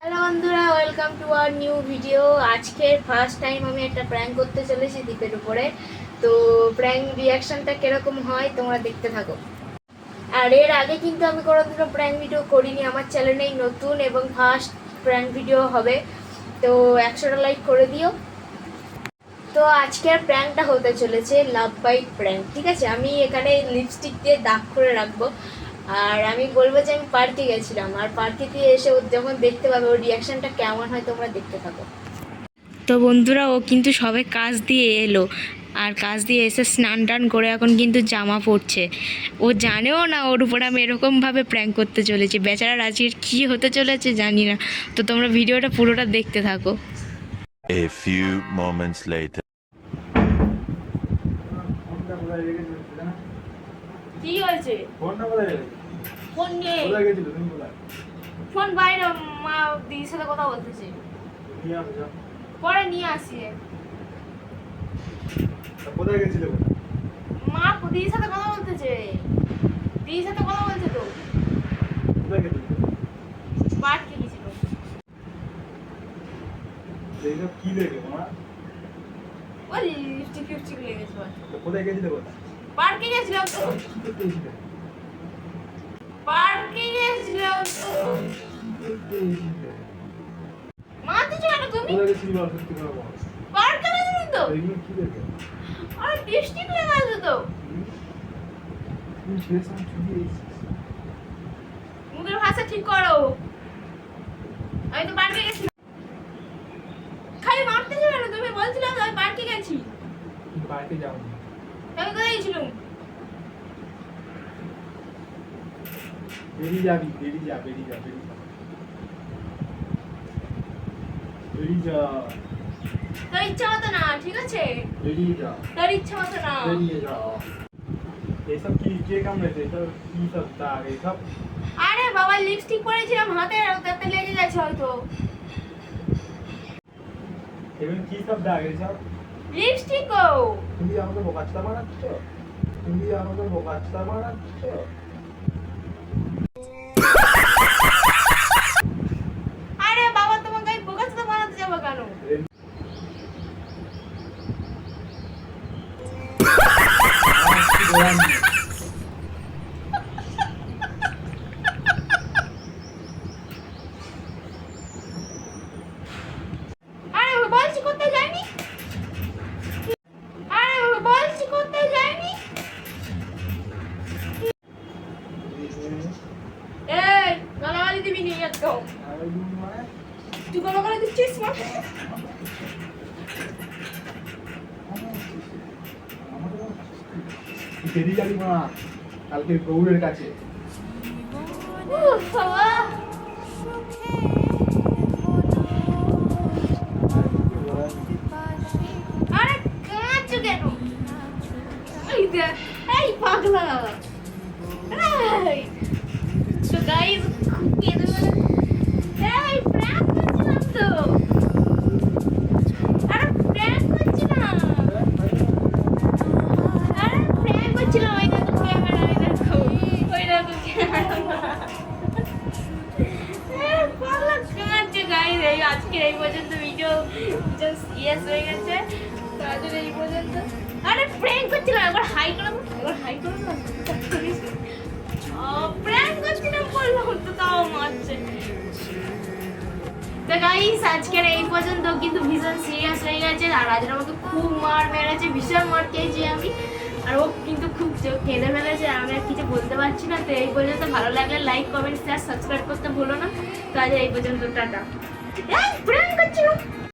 Hello বন্ধুরা welcome to our new video আজকের first time আমি একটা প্র্যাঙ্ক করতে চলেছি দ্বীপের উপরে। তো প্র্যাঙ্ক রিয়াকশনটা কীরকম হয় তোমরা দেখতে থাকো। আর এর আগে কিন্তু আমি কোনোদিনও প্র্যাঙ্ক ভিডিও করিনি। আমার চ্যানেলেই নতুন এবং ফার্স্ট প্র্যাঙ্ক ভিডিও হবে। তো একশোটা লাইক করে দিও। তো আজকের প্র্যাঙ্কটা হতে চলেছে লাভ বাইট প্র্যাঙ্ক ঠিক আছে? আমি এখানে লিপস্টিক দিয়ে দাগ করে রাখব। আর আমি বলব যে আমি পার্কে গেছিলাম আর পার্কে দিয়ে এসে ও যখন দেখতে পাবে ওর রিয়াকশনটা কেমন হয় তোমরা দেখতে থাকো। তো বন্ধুরা ও কিন্তু সবে কাজ দিয়ে এলো আর কাজ দিয়ে এসে স্নান টান করে এখন কিন্তু জামা পরছে। ও জানেও না ওর উপর আমি এরকমভাবে প্র্যাঙ্ক করতে চলেছি। বেচারা আজকের কী হতে চলেছে জানি না। তো তোমরা ভিডিওটা পুরোটা দেখতে থাকো। A few moments later. ফোনটা কোথায় রেখেছিল সেটা না? কী হয়েছে? ফোনটা কোথায় রেখেছিল? ফোন নিয়ে কোথায় গেছিল? তুমি কোথায়? ফোন বাইরে মা দিদির সাথে কথা বলতেছে। নিয়ে আসো, পরে নিয়ে আসি। কোথায় গেছিলে মা দিদির সাথে কথা বলতেছে। দিদির সাথে কথা বলছে তো। কোথায় গেছিলে? পার্কে গেছিল। এইসব কি লেগে মা? ওই লিপস্টিক ফিপস্টিক লেগেছে কোথায় গেছিলে কোথায়? পার্কে গেছিলাম তো? পার্কে গেছিলাম তো? তুমি। পার্কে গেছিলাম? আরে লেগে আছে। মুখের ভাষা ঠিক করো আমি তো পার্কে খালি মারতে চাও না তুমি বলছিলাম তো আমি পার্কে গেছি পার্কে যাওনি। আমি কোথায় গেছিলাম বেরিয়ে যাবি, বেরিয়ে যা, বেরিয়ে যা, বেরিয়ে যা। বেরিয়ে যা, তোর ইচ্ছা মতো না ঠিক আছে? বেরিয়ে যা, তোর ইচ্ছা মতো না। বেরিয়ে যা। এসব কি কে কামড়েছে? এসব কি সব দাগ? এসব? আরে বাবা লিপস্টিক পরেছিলাম হাতে ওটাতে লেগে গেছে হয়তো। এগুলো কি সব দাগ? এসব? লিপস্টিক ও তুমি আমাকে বোকাচ্চা বানাচ্ছ তুমি আমাকে বোকাচ্চা বানাচ্ছ তুই গালাগালি দিচ্ছিস মা? বেরিয়ে যাবি মা। কালকে গৌড়ের কাছে। আরে কাঁচো কেন? এই দেখ এই পাগলা। এই তো গাইস কেঁদে এই পর্যন্ত ভিডিও জাস্ট হয়ে গেছে তো আজকে এই পর্যন্ত আরে প্র্যাঙ্ক করছিলাম একবার হাই করো তো গাইস আজকের এই পর্যন্ত কিন্তু ভীষণ সিরিয়াস হয়ে গেছে, আর আজকে আমাকে খুব মার মেরেছে, ভীষণ মার খেয়েছি আমি। আর ও কিন্তু খুব কেঁদে ফেলেছে আমি আর কিছু বলতে পারছি না, তো এই পর্যন্ত ভালো লাগলে লাইক কমেন্ট শেয়ার সাবস্ক্রাইব করতে ভুলো না। তো আজ এই পর্যন্ত, টাটা। প্রেম করছিলাম